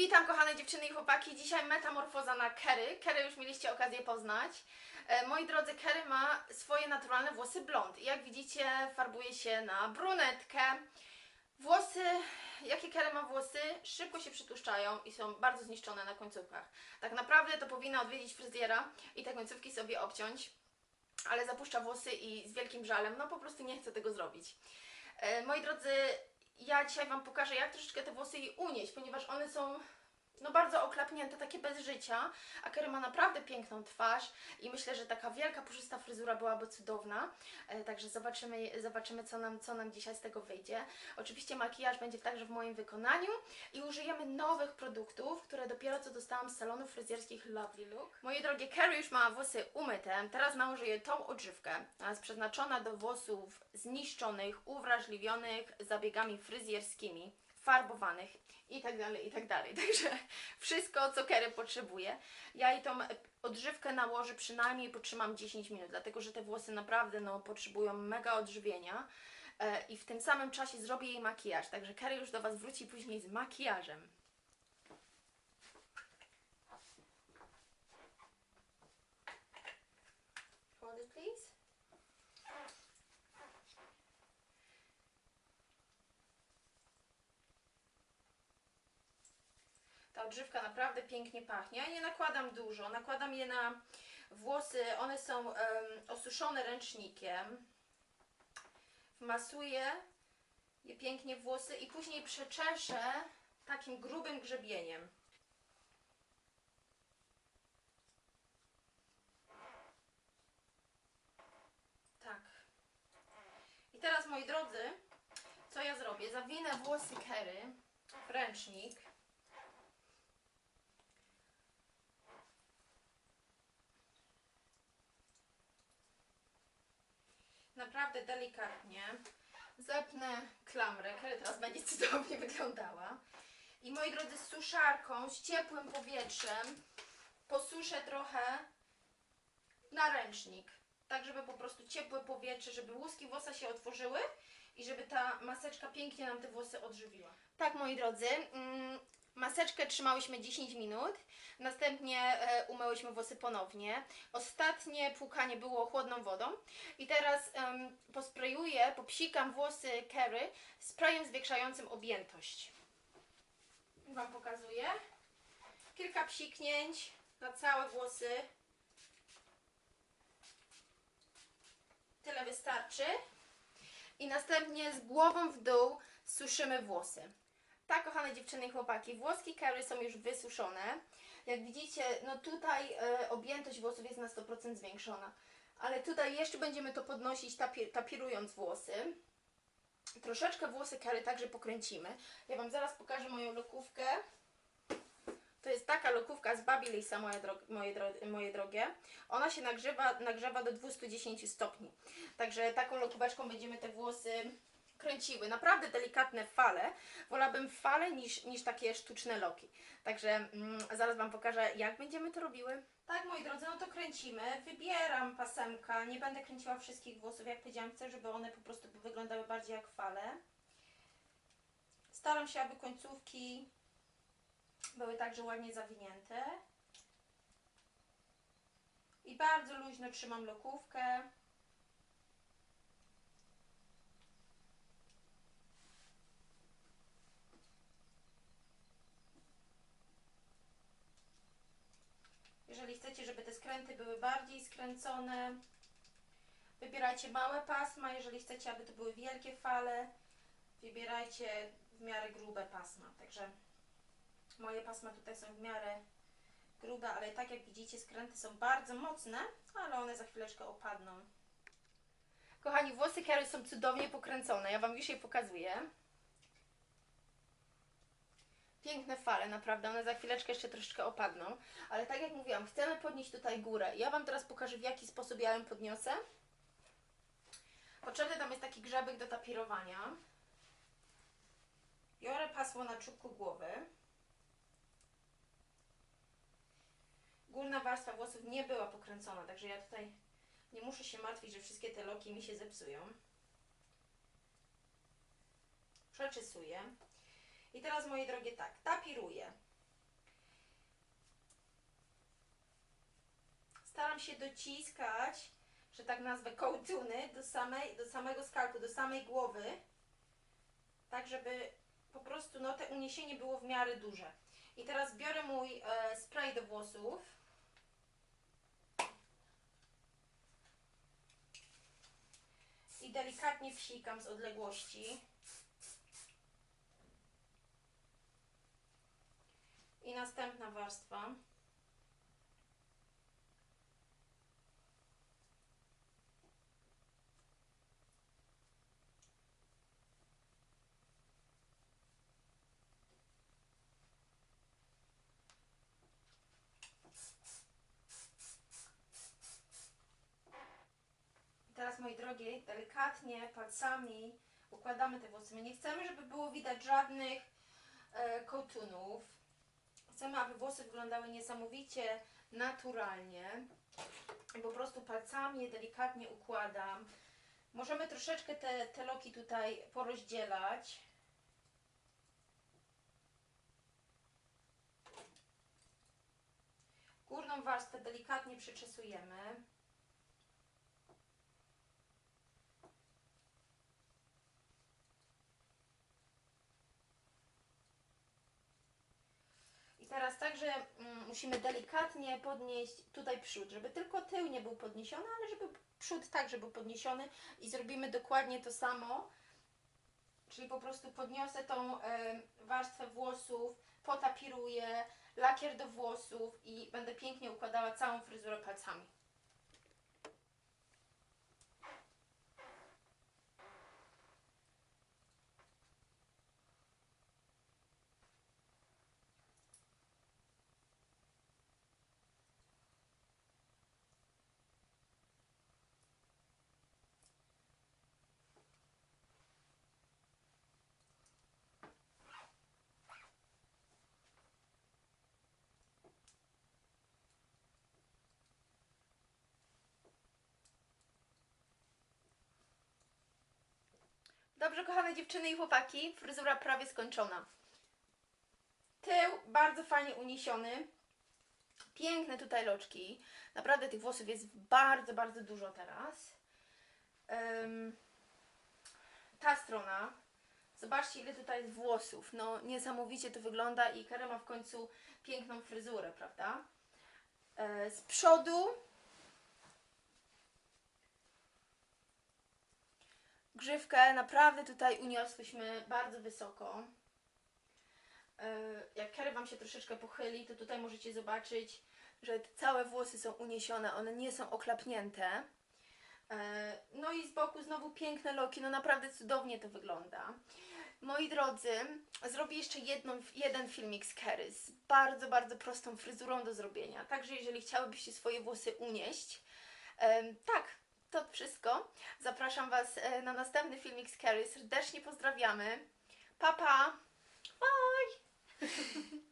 Witam kochane dziewczyny i chłopaki. Dzisiaj metamorfoza na Kerry. Kerry już mieliście okazję poznać. E, moi drodzy, Kerry ma swoje naturalne włosy blond. Jak widzicie, farbuje się na brunetkę. Włosy, jakie Kerry ma włosy, szybko się przytłuszczają i są bardzo zniszczone na końcówkach. Tak naprawdę to powinna odwiedzić fryzjera i te końcówki sobie obciąć, ale zapuszcza włosy i z wielkim żalem, no po prostu nie chce tego zrobić. E, moi drodzy, ja dzisiaj Wam pokażę, jak troszeczkę te włosy jej unieść, ponieważ one są no bardzo oklapnięte, takie bez życia, a Kerry ma naprawdę piękną twarz i myślę, że taka wielka, puszysta fryzura byłaby cudowna. E, także zobaczymy, zobaczymy co, nam, co nam dzisiaj z tego wyjdzie. Oczywiście makijaż będzie także w moim wykonaniu i użyjemy nowych produktów, które dopiero co dostałam z salonów fryzjerskich Lovely Look. Moje drogie, Kerry już ma włosy umyte, teraz nałożę tą odżywkę. Ona jest przeznaczona do włosów zniszczonych, uwrażliwionych zabiegami fryzjerskimi farbowanych i tak dalej, i tak dalej. Także wszystko, co Kerry potrzebuje. Ja jej tą odżywkę nałożę, przynajmniej potrzymam 10 minut, dlatego że te włosy naprawdę no, potrzebują mega odżywienia. E, I w tym samym czasie zrobię jej makijaż, także Kerry już do Was wróci później z makijażem. Odżywka naprawdę pięknie pachnie. Ja nie nakładam dużo, nakładam je na włosy. One są em, osuszone ręcznikiem. Wmasuję je pięknie w włosy i później przeczeszę takim grubym grzebieniem. Tak. I teraz, moi drodzy, co ja zrobię? Zawinę włosy Kerry w ręcznik. Naprawdę delikatnie zepnę klamrę, która teraz będzie cudownie wyglądała. I moi drodzy, z suszarką, z ciepłym powietrzem posuszę trochę na ręcznik. Tak, żeby po prostu ciepłe powietrze, żeby łuski włosa się otworzyły i żeby ta maseczka pięknie nam te włosy odżywiła. Tak, moi drodzy, mm, maseczkę trzymałyśmy 10 minut, następnie e, umyłyśmy włosy ponownie. Ostatnie płukanie było chłodną wodą i teraz em, posprejuję, popsikam włosy Kerry sprayem zwiększającym objętość. Wam pokazuję. Kilka psiknięć na całe włosy. Tyle wystarczy. I następnie z głową w dół suszymy włosy. Tak, kochane dziewczyny i chłopaki, włoski Kerry są już wysuszone. Jak widzicie, no tutaj e, objętość włosów jest na 100% zwiększona. Ale tutaj jeszcze będziemy to podnosić tapir, tapirując włosy. Troszeczkę włosy Kerry także pokręcimy. Ja Wam zaraz pokażę moją lokówkę. To jest taka lokówka z Babylisa, moje, dro moje, dro moje drogie. Ona się nagrzewa, nagrzewa do 210 stopni. Także taką lokóweczką będziemy te włosy kręciły. Naprawdę delikatne fale. Wolałabym fale niż, niż takie sztuczne loki. Także mm, zaraz Wam pokażę, jak będziemy to robiły. Tak, moi drodzy, no to kręcimy. Wybieram pasemka. Nie będę kręciła wszystkich włosów. Jak powiedziałam, chcę, żeby one po prostu wyglądały bardziej jak fale. Staram się, aby końcówki były także ładnie zawinięte. I bardzo luźno trzymam lokówkę. Jeżeli skręty były bardziej skręcone, wybierajcie małe pasma. Jeżeli chcecie, aby to były wielkie fale, wybierajcie w miarę grube pasma. Także moje pasma tutaj są w miarę grube, ale tak jak widzicie, skręty są bardzo mocne, ale one za chwileczkę opadną. Kochani, włosy Kerry są cudownie pokręcone. Ja Wam je pokazuję. Piękne fale, naprawdę. One za chwileczkę jeszcze troszeczkę opadną. Ale tak jak mówiłam, chcemy podnieść tutaj górę. Ja Wam teraz pokażę, w jaki sposób ja ją podniosę. Potrzebny tam jest taki grzebek do tapirowania. Biorę pasło na czubku głowy. Górna warstwa włosów nie była pokręcona, także ja tutaj nie muszę się martwić, że wszystkie te loki mi się zepsują. Przeczesuję. I teraz, moje drogie, tak, tapiruję. Staram się dociskać, że tak nazwę, kołtuny do, samej, do samego skalpu, do samej głowy, tak żeby po prostu no, te uniesienie było w miarę duże. I teraz biorę mój e, spray do włosów. i delikatnie wsikam z odległości. I następna warstwa. Teraz, moi drogie, delikatnie palcami układamy te włosy. My nie chcemy, żeby było widać żadnych e, kołtunów. Chcemy, aby włosy wyglądały niesamowicie naturalnie. Po prostu palcami je delikatnie układam. Możemy troszeczkę te, te loki tutaj porozdzielać. Górną warstwę delikatnie przyczesujemy. Teraz także mm, musimy delikatnie podnieść tutaj przód, żeby tylko tył nie był podniesiony, ale żeby przód także był podniesiony i zrobimy dokładnie to samo. Czyli po prostu podniosę tą e, warstwę włosów, potapiruję, lakier do włosów i będę pięknie układała całą fryzurę palcami. Dobrze, kochane dziewczyny i chłopaki, fryzura prawie skończona. Tył bardzo fajnie uniesiony. Piękne tutaj loczki. Naprawdę tych włosów jest bardzo, bardzo dużo teraz. Ym, ta strona. Zobaczcie, ile tutaj jest włosów. No, niesamowicie to wygląda i Kara ma w końcu piękną fryzurę, prawda? E, z przodu grzywkę naprawdę tutaj uniosłyśmy bardzo wysoko. E, Jak Kerry Wam się troszeczkę pochyli, to tutaj możecie zobaczyć, że całe włosy są uniesione, one nie są oklapnięte. E, No i z boku znowu piękne loki, no naprawdę cudownie to wygląda. Moi drodzy, zrobię jeszcze jedną, jeden filmik z Kerry z bardzo, bardzo prostą fryzurą do zrobienia. Także jeżeli chciałybyście swoje włosy unieść, tak, to wszystko. Zapraszam Was e, na następny filmik z Kerry. Serdecznie pozdrawiamy. Pa, pa! Bye!